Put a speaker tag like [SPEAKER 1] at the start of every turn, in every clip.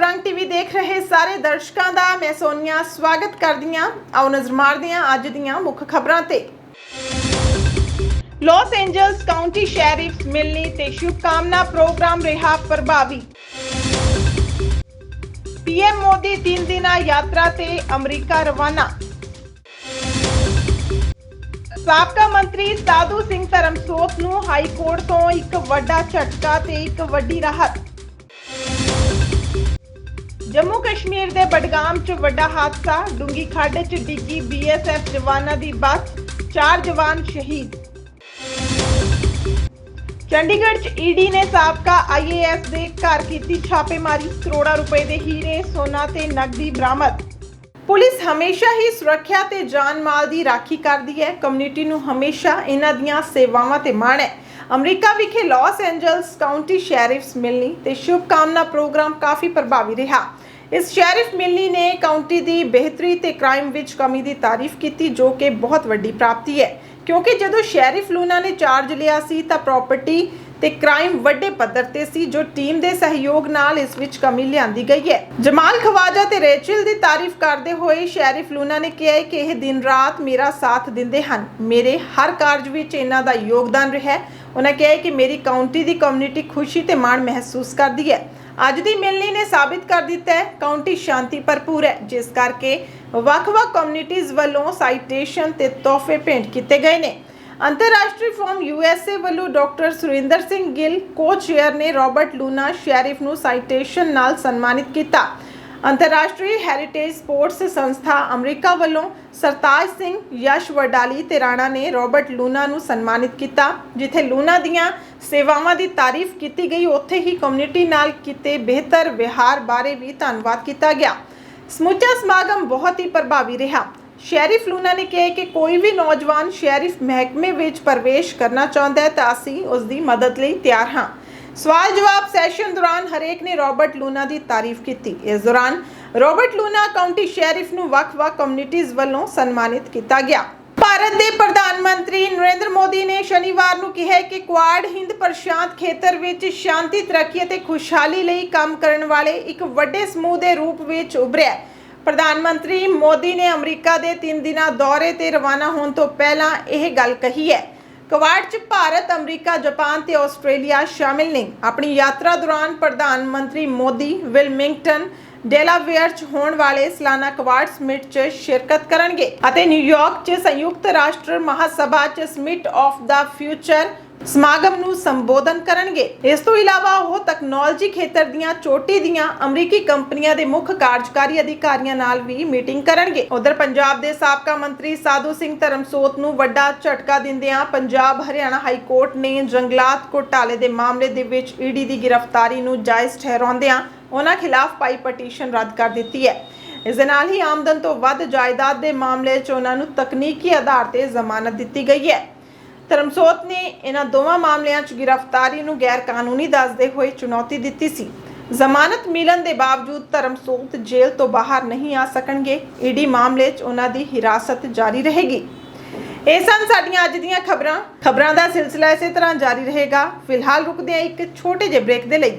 [SPEAKER 1] ਖਬਰਾਂ ਟੀਵੀ ਦੇਖ ਰਹੇ ਸਾਰੇ ਦਰਸ਼ਕਾਂ ਦਾ ਮੈਂ ਸੋਨੀਆ ਸਵਾਗਤ ਕਰਦੀ ਹਾਂ। ਆਓ ਨਜ਼ਰ ਮਾਰਦੇ ਹਾਂ ਅੱਜ ਦੀਆਂ ਮੁੱਖ ਖਬਰਾਂ ਤੇ। ਲਾਸ ਐਂਜਲਸ ਕਾਉਂਟੀ ਸ਼ੈਰਿਫ ਮਿਲਣੀ ਤੇ ਸ਼ੁਭਕਾਮਨਾ, ਪ੍ਰੋਗਰਾਮ ਰਿਹਾ ਪ੍ਰਭਾਵੀ। ਪੀਐਮ ਮੋਦੀ ਤਿੰਨ ਦਿਨਾ ਯਾਤਰਾ ਤੇ ਅਮਰੀਕਾ ਰਵਾਨਾ। ਸਾਬਕਾ ਮੰਤਰੀ ਸਾਧੂ ਸਿੰਘ ਧਰਮਸੋਤ ਨੂੰ ਹਾਈ ਕੋਰਟ ਤੋਂ ਇੱਕ ਵੱਡਾ ਝਟਕਾ ਤੇ ਇੱਕ ਵੱਡੀ ਰਾਹਤ। ਜੰਮੂ ਕਸ਼ਮੀਰ ਦੇ ਬਡਗਾਮ 'ਚ ਵੱਡਾ ਹਾਦਸਾ ਡੂੰਗੀ ਖੱਡ 'ਚ ਡਿੱਗੀ ਬੀਐਸਐਫ ਜਵਾਨਾਂ ਦੀ ਬੱਸ, ਚਾਰ ਜਵਾਨ ਸ਼ਹੀਦ। ਚੰਡੀਗੜ੍ਹ 'ਚ ਈਡੀ ਨੇ ਸਾਬਕਾ ਆਈਏਐਸ ਦੇ ਘਰ ਕੀਤੀ ਛਾਪੇਮਾਰੀ, ਕਰੋੜਾਂ ਰੁਪਏ ਦੇ ਹੀਰੇ, ਸੋਨਾ ਤੇ ਨਕਦੀ ਬਰਾਮਦ। ਪੁਲਿਸ ਹਮੇਸ਼ਾ ਹੀ ਸੁਰੱਖਿਆ ਤੇ ਜਾਨ ਮਾਲ ਦੀ ਰਾਖੀ ਕਰਦੀ ਹੈ। ਕਮਿਊਨਿਟੀ ਨੂੰ ਹਮੇਸ਼ਾ ਇਹਨਾਂ ਦੀਆਂ ਸੇਵਾਵਾਂ ਤੇ ਮਾਣ ਹੈ। ਅਮਰੀਕਾ ਵਿਖੇ ਲਾਸ ਐਂਜਲਸ ਕਾਉਂਟੀ ਸ਼ੈਰਿਫਸ ਮਿਲਣੀ ਤੇ ਸ਼ੁਭਕਾਮਨਾ ਪ੍ਰੋਗਰਾਮ ਕਾਫੀ ਪ੍ਰਭਾਵੀ ਰਿਹਾ। ਇਸ ਸ਼ੈਰਿਫ ਮਿਲਣੀ ਨੇ ਕਾਉਂਟੀ ਦੀ ਬਿਹਤਰੀ ਤੇ ਕ੍ਰਾਈਮ ਵਿੱਚ ਕਮੀ ਦੀ ਤਾਰੀਫ ਕੀਤੀ, ਜੋ ਕਿ ਬਹੁਤ ਵੱਡੀ ਪ੍ਰਾਪਤੀ ਹੈ। ਕਿਉਂਕਿ ਜਦੋਂ ਸ਼ੈਰਿਫ ਲੂਨਾ ਨੇ ਚਾਰਜ ਲਿਆ ਸੀ, ਤਾਂ ਪ੍ਰਾਪਰਟੀ ਤੇ ਕ੍ਰਾਈਮ ਵੱਡੇ ਪੱਧਰ ਤੇ ਸੀ, ਜੋ ਟੀਮ ਦੇ ਸਹਿਯੋਗ ਨਾਲ ਇਸ ਵਿੱਚ ਕਮੀ ਲਿਆਂਦੀ ਗਈ ਹੈ। ਜਮਾਲ ਖਵਾਜਾ ਤੇ ਰੇਚਲ ਦੀ ਤਾਰੀਫ ਕਰਦੇ ਹੋਏ ਸ਼ੈਰਿਫ ਲੂਨਾ ਨੇ ਕਿਹਾ ਕਿ ਇਹ ਦਿਨ ਰਾਤ ਮੇਰਾ ਸਾਥ ਦਿੰਦੇ ਹਨ। ਮੇਰੇ ਹਰ ਕਾਰਜ ਵਿੱਚ ਇਹਨਾਂ ਦਾ ਯੋਗਦਾਨ ਰਿਹਾ ਹੈ। ਉਹਨਾਂ ਕਿਹਾ ਹੈ ਕਿ ਮੇਰੀ ਕਾਉਂਟੀ ਦੀ ਕਮਿਊਨਿਟੀ ਖੁਸ਼ੀ ਤੇ ਮਾਣ ਮਹਿਸੂਸ ਕਰਦੀ ਹੈ ਅੱਜ ਦੀ ਮਿਲਣੀ ਨੇ ਸਾਬਿਤ ਕਰ ਦਿੱਤਾ ਹੈ ਕਾਉਂਟੀ ਸ਼ਾਂਤੀ ਭਰਪੂਰ ਹੈ ਜਿਸ ਕਰਕੇ ਵੱਖ-ਵੱਖ ਕਮਿਊਨਿਟੀਜ਼ ਵੱਲੋਂ ਸਾਈਟੇਸ਼ਨ ਤੇ ਤੋਹਫੇ ਭੇਂਟ ਕੀਤੇ ਗਏ ਨੇ ਅੰਤਰਰਾਸ਼ਟਰੀ ਫੋਰਮ ਯੂਐਸਏ ਵੱਲੋਂ ਡਾਕਟਰ ਸੁਰਿੰਦਰ ਸਿੰਘ ਗਿੱਲ ਕੋ-ਚੇਅਰ ਨੇ ਰਾਬਰਟ ਲੂਨਾ ਸ਼ੈਰਿਫ ਨੂੰ ਸਾਈਟੇਸ਼ਨ ਨਾਲ ਸਨਮਾਨਿਤ ਕੀਤਾ ਅੰਤਰਰਾਸ਼ਟਰੀ ਹੈਰੀਟੇਜ ਸਪੋਰਟਸ ਸੰਸਥਾ ਅਮਰੀਕਾ ਵੱਲੋਂ ਸਰਤਾਜ ਸਿੰਘ ਯਸ਼ ਵਡਾਲੀ ਤੇ ਰਾਣਾ ਨੇ ਰਾਬਰਟ ਲੂਨਾ ਨੂੰ ਸਨਮਾਨਿਤ ਕੀਤਾ, ਜਿੱਥੇ ਲੂਨਾ ਦੀਆਂ ਸੇਵਾਵਾਂ ਦੀ ਤਾਰੀਫ ਕੀਤੀ ਗਈ। ਉੱਥੇ ਹੀ ਕਮਿਊਨਿਟੀ ਨਾਲ ਕੀਤੇ ਬਿਹਤਰ ਵਿਹਾਰ ਬਾਰੇ ਵੀ ਧੰਨਵਾਦ ਕੀਤਾ ਗਿਆ। ਸਮੁੱਚਾ ਸਮਾਗਮ ਬਹੁਤ ਹੀ ਪ੍ਰਭਾਵੀ ਰਿਹਾ। ਸ਼ੈਰਿਫ ਲੂਨਾ ਨੇ ਕਿਹਾ ਕਿ ਕੋਈ ਵੀ ਨੌਜਵਾਨ ਸ਼ੈਰਿਫ ਮਹਿਕਮੇ ਵਿੱਚ ਪ੍ਰਵੇਸ਼ ਕਰਨਾ ਚਾਹੁੰਦਾ ਹੈ ਤਾਂ ਅਸੀਂ ਉਸ ਦੀ ਮਦਦ ਲਈ ਤਿਆਰ ਹਾਂ। ਸਵਾਲ ਜਵਾਬ ਸੈਸ਼ਨ ਦੌਰਾਨ ਹਰੇਕ ਨੇ ਰਾਬਰਟ ਲੂਨਾ ਦੀ ਤਾਰੀਫ ਕੀਤੀ। ਇਸ ਦੌਰਾਨ ਰਾਬਰਟ ਲੂਨਾ ਕਾਉਂਟੀ ਸ਼ੈਰਿਫ ਨੂੰ ਵੱਖ-ਵੱਖ ਕਮਿਊਨਿਟੀਜ਼ ਵੱਲੋਂ ਸਨਮਾਨਿਤ ਕੀਤਾ ਗਿਆ। ਭਾਰਤ ਦੇ ਪ੍ਰਧਾਨ ਮੰਤਰੀ ਨਰਿੰਦਰ ਮੋਦੀ ਨੇ ਸ਼ਨੀਵਾਰ ਨੂੰ ਕਿਹਾ ਕਿ ਕੁਆਡ ਹਿੰਦ ਪ੍ਰਸ਼ਾਂਤ ਖੇਤਰ ਵਿੱਚ ਸ਼ਾਂਤੀ, ਤਰੱਕੀ ਅਤੇ ਖੁਸ਼ਹਾਲੀ ਲਈ ਕੰਮ ਕਰਨ ਵਾਲੇ ਇੱਕ ਵੱਡੇ ਸਮੂਹ ਦੇ ਰੂਪ ਵਿੱਚ ਉਭਰਿਆ ਪ੍ਰਧਾਨ ਮੰਤਰੀ ਮੋਦੀ ਨੇ ਅਮਰੀਕਾ ਦੇ 3 ਦਿਨਾਂ ਦੌਰੇ ਤੇ ਰਵਾਨਾ ਹੋਣ ਤੋਂ ਪਹਿਲਾਂ ਇਹ ਗੱਲ ਕਹੀ ਹੈ ਕੁਆਡ 'ਚ ਭਾਰਤ, ਅਮਰੀਕਾ, ਜਾਪਾਨ ਤੇ ਆਸਟ੍ਰੇਲੀਆ ਸ਼ਾਮਿਲ ਨੇ ਆਪਣੀ ਯਾਤਰਾ ਦੌਰਾਨ ਪ੍ਰਧਾਨ ਮੰਤਰੀ ਮੋਦੀ, ਵਿਲਮਿੰਗਟਨ, ਡੇਲਾਵੇਅਰ 'ਚ ਹੋਣ ਵਾਲੇ ਸਾਲਾਨਾ ਕੁਆਡ ਸਮਿਟ 'ਚ ਸ਼ਿਰਕਤ ਕਰਨਗੇ ਅਤੇ ਨਿਊਯਾਰਕ 'ਚ ਸੰਯੁਕਤ ਰਾਸ਼ਟਰ ਮਹਾਸਭਾ 'ਚ ਸਮਿਟ ਆਫ ਦਾ ਫਿਊਚਰ ਸਮਾਗਮ ਨੂੰ ਸੰਬੋਧਨ ਕਰਨਗੇ। ਇਸ ਤੋਂ ਇਲਾਵਾ ਉਹ ਟੈਕਨੋਲੋਜੀ ਖੇਤਰ ਦੀਆਂ ਚੋਟੀ ਦੀਆਂ ਅਮਰੀਕੀ ਕੰਪਨੀਆਂ ਦੇ ਮੁੱਖ ਕਾਰਜਕਾਰੀ ਅਧਿਕਾਰੀਆਂ ਨਾਲ ਵੀ ਮੀਟਿੰਗ ਕਰਨਗੇ। ਉਧਰ ਪੰਜਾਬ ਦੇ ਸਾਬਕਾ ਮੰਤਰੀ ਸਾਧੂ ਸਿੰਘ ਧਰਮਸੋਤ ਨੂੰ ਵੱਡਾ ਝਟਕਾ ਦਿੰਦਿਆਂ ਪੰਜਾਬ ਹਰਿਆਣਾ ਹਾਈ ਕੋਰਟ ਨੇ ਜੰਗਲਾਤ ਘੋਟਾਲੇ ਦੇ ਮਾਮਲੇ ਦੇ ਵਿੱਚ ਈਡੀ ਦੀ ਗ੍ਰਿਫਤਾਰੀ ਨੂੰ ਜਾਇਜ਼ ਠਹਿਰਾਉਂਦਿਆਂ ਉਹਨਾਂ ਖਿਲਾਫ ਪਾਈ ਪਟੀਸ਼ਨ ਰੱਦ ਕਰ ਦਿੱਤੀ ਹੈ। ਇਸ ਦੇ ਨਾਲ ਹੀ ਆਮਦਨ ਤੋਂ ਵੱਧ ਜਾਇਦਾਦ ਦੇ ਮਾਮਲੇ 'ਚ ਉਹਨਾਂ ਨੂੰ ਤਕਨੀਕੀ ਆਧਾਰ ਤੇ ਜ਼ਮਾਨਤ ਦਿੱਤੀ ਗਈ ਹੈ। ਧਰਮਸੋਤ ਨੇ ਇਹਨਾਂ ਦੋਵਾਂ ਮਾਮਲਿਆਂ 'ਚ ਗ੍ਰਿਫਤਾਰੀ ਨੂੰ ਗੈਰ ਕਾਨੂੰਨੀ ਦੱਸਦੇ ਹੋਏ ਚੁਣੌਤੀ ਦਿੱਤੀ ਸੀ। ਜ਼ਮਾਨਤ ਮਿਲਣ ਦੇ ਬਾਵਜੂਦ ਧਰਮਸੋਤ ਜੇਲ੍ਹ ਤੋਂ ਬਾਹਰ ਨਹੀਂ ਆ ਸਕਣਗੇ। ਈਡੀ ਮਾਮਲੇ 'ਚ ਉਹਨਾਂ ਦੀ ਹਿਰਾਸਤ ਜਾਰੀ ਰਹੇਗੀ। ਇਹ ਸਨ ਸਾਡੀਆਂ ਅੱਜ ਦੀਆਂ ਖਬਰਾਂ। ਖਬਰਾਂ ਦਾ ਸਿਲਸਿਲਾ ਇਸੇ ਤਰ੍ਹਾਂ ਜਾਰੀ ਰਹੇਗਾ। ਫਿਲਹਾਲ ਰੁਕਦੇ ਹਾਂ ਇੱਕ ਛੋਟੇ ਜਿਹੇ ਬ੍ਰੇਕ ਦੇ ਲਈ।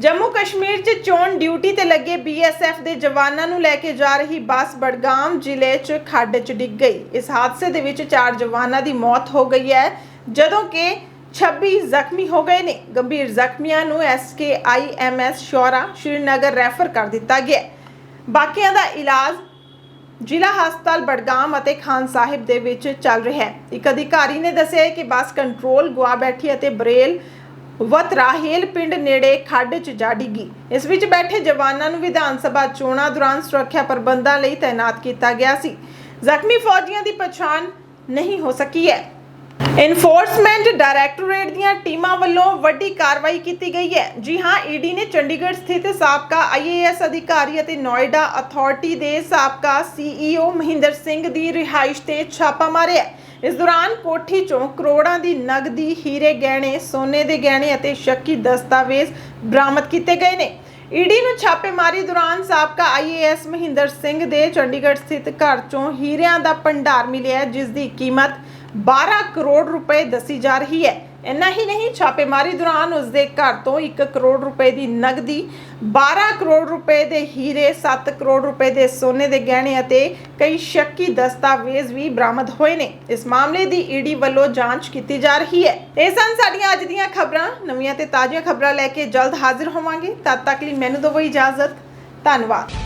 [SPEAKER 1] ਜੰਮੂ ਕਸ਼ਮੀਰ 'ਚ ਚੋਣ ਡਿਊਟੀ ਤੇ ਲੱਗੇ ਬੀਐਸਐਫ ਦੇ ਜਵਾਨਾਂ ਨੂੰ ਲੈ ਕੇ ਜਾ ਰਹੀ ਬੱਸ ਬੜਗਾਮ ਜ਼ਿਲ੍ਹੇ 'ਚ ਖੱਡ 'ਚ ਡਿੱਗ ਗਈ। ਇਸ ਹਾਦਸੇ ਦੇ ਵਿੱਚ ਚਾਰ ਜਵਾਨਾਂ ਦੀ ਮੌਤ ਹੋ ਗਈ ਹੈ, ਜਦੋਂ ਕਿ 26 ਜ਼ਖਮੀ ਹੋ ਗਏ ਨੇ। ਗੰਭੀਰ ਜ਼ਖਮੀਆਂ ਨੂੰ ਐਸਕੇਆਈਐਮਐਸ ਸ਼ੌਰਾ ਸ਼੍ਰੀਨਗਰ ਰੈਫਰ ਕਰ ਦਿੱਤਾ ਗਿਆ ਬਾਕੀਆਂ ਦਾ ਇਲਾਜ ਜ਼ਿਲ੍ਹਾ ਹਸਪਤਾਲ ਬੜਗਾਮ ਅਤੇ ਖਾਨ ਸਾਹਿਬ ਦੇ ਵਿੱਚ ਚੱਲ ਰਿਹਾ ਹੈ। ਇੱਕ ਅਧਿਕਾਰੀ ਨੇ ਦੱਸਿਆ ਕਿ ਬੱਸ ਕੰਟਰੋਲ, ਗੁਆ ਬੈਠੀ ਅਤੇ ਬਰੇਲ ਵਤਰਾਹੇਲ ਪਿੰਡ ਨੇੜੇ ਖੱਡ 'ਚ ਜਾ ਡਿੱਗੀ। ਇਸ ਵਿੱਚ ਬੈਠੇ ਜਵਾਨਾਂ ਨੂੰ ਵਿਧਾਨ ਸਭਾ ਚੋਣਾਂ ਦੌਰਾਨ ਸੁਰੱਖਿਆ ਪ੍ਰਬੰਧਾਂ ਲਈ ਤਾਇਨਾਤ ਕੀਤਾ ਗਿਆ ਸੀ। ਜ਼ਖਮੀ ਫੌਜੀਆਂ ਦੀ ਪਛਾਣ ਨਹੀਂ ਹੋ ਸਕੀ ਹੈ। ਇਨਫੋਰਸਮੈਂਟ ਡਾਇਰੈਕਟੋਰੇਟ ਦੀਆਂ ਟੀਮਾਂ ਵੱਲੋਂ ਵੱਡੀ ਕਾਰਵਾਈ ਕੀਤੀ ਗਈ ਹੈ। ਜੀ ਹਾਂ ਈਡੀ ਨੇ ਚੰਡੀਗੜ੍ਹ ਸਥਿਤ ਸਾਬਕਾ ਆਈਏਐਸ ਅਧਿਕਾਰੀ ਅਤੇ ਨੋਇਡਾ ਅਥਾਰਟੀ ਦੇ ਸਾਬਕਾ ਸੀਈਓ ਮਹਿੰਦਰ ਸਿੰਘ ਦੀ ਰਿਹਾਇਸ਼ ਤੇ ਛਾਪਾ ਮਾਰਿਆ ਇਸ ਦੌਰਾਨ ਕੋਠੀ ਚੋਂ ਕਰੋੜਾਂ ਦੀ ਨਗਦੀ, ਹੀਰੇ ਗਹਿਣੇ, ਸੋਨੇ ਦੇ ਗਹਿਣੇ ਅਤੇ ਸ਼ੱਕੀ ਦਸਤਾਵੇਜ਼ ਬਰਾਮਦ ਕੀਤੇ ਗਏ ਨੇ। ਈਡੀ ਨੂੰ ਛਾਪੇਮਾਰੀ ਦੌਰਾਨ ਸਾਬਕਾ ਆਈਏਐਸ ਮਹਿੰਦਰ ਸਿੰਘ ਦੇ ਚੰਡੀਗੜ੍ਹ ਸਥਿਤ ਘਰ ਚੋਂ ਹੀਰਿਆਂ ਦਾ ਭੰਡਾਰ ਮਿਲਿਆ ਜਿਸ ਦੀ ਕੀਮਤ 12 ਕਰੋੜ ਰੁਪਏ ਦੱਸੀ ਜਾ ਰਹੀ ਹੈ। ਇੰਨਾ ਹੀ ਨਹੀਂ, ਛਾਪੇਮਾਰੀ ਦੌਰਾਨ ਉਸ ਦੇ ਘਰ ਤੋਂ 1 ਕਰੋੜ ਰੁਪਏ ਦੀ ਨਗਦੀ 12 ਕਰੋੜ ਰੁਪਏ ਦੇ ਹੀਰੇ 7 ਕਰੋੜ ਰੁਪਏ ਦੇ ਸੋਨੇ ਦੇ ਗਹਿਣੇ ਅਤੇ ਕਈ ਸ਼ੱਕੀ ਦਸਤਾਵੇਜ਼ ਵੀ ਬਰਾਮਦ ਹੋਏ ਨੇ। ਇਸ ਮਾਮਲੇ ਦੀ ਈਡੀ ਵੱਲੋਂ ਜਾਂਚ ਕੀਤੀ ਜਾ ਰਹੀ ਹੈ। ਇਹ ਸਨ ਸਾਡੀਆਂ ਅੱਜ ਦੀਆਂ ਖਬਰਾਂ। ਨਵੀਆਂ ਤੇ ਤਾਜ਼ੀਆਂ ਖਬਰਾਂ ਲੈ ਕੇ ਜਲਦ ਹਾਜ਼ਰ ਹੋਵਾਂਗੇ। ਤਦ ਤੱਕ ਲਈ ਮੈਨੂੰ ਦਿਓ ਇਜਾਜ਼ਤ। ਧੰਨਵਾਦ।